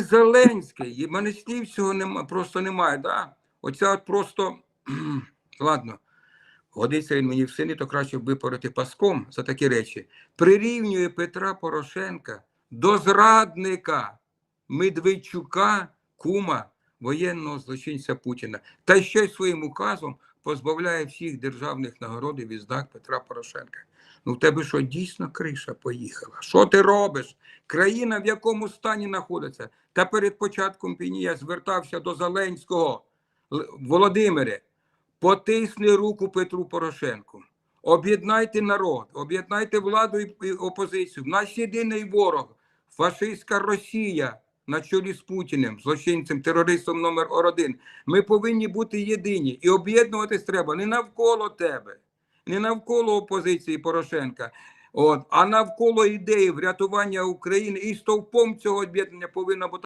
Зеленський, мене слів цього нема, просто немає. Да? Оця от просто ладно. Годиться він мені в сині, то краще б випороти паском за такі речі. Прирівнює Петра Порошенка до зрадника Медведчука, кума воєнного злочинця Путіна. Та ще й своїм указом позбавляє всіх державних нагород і відзнак Петра Порошенка. Ну, в тебе що дійсно криша поїхала? Що ти робиш? Країна в якому стані знаходиться? Та перед початком війни я звертався до Зеленського. Володимире, потисни руку Петру Порошенку. Об'єднайте народ, об'єднайте владу і опозицію. Наш єдиний ворог фашистська Росія на чолі з Путіним, злочинцем, терористом номер один. Ми повинні бути єдині і об'єднуватись треба не навколо тебе, не навколо опозиції Порошенка, от, а навколо ідеї врятування України. І стовпом цього об'єднання повинна бути.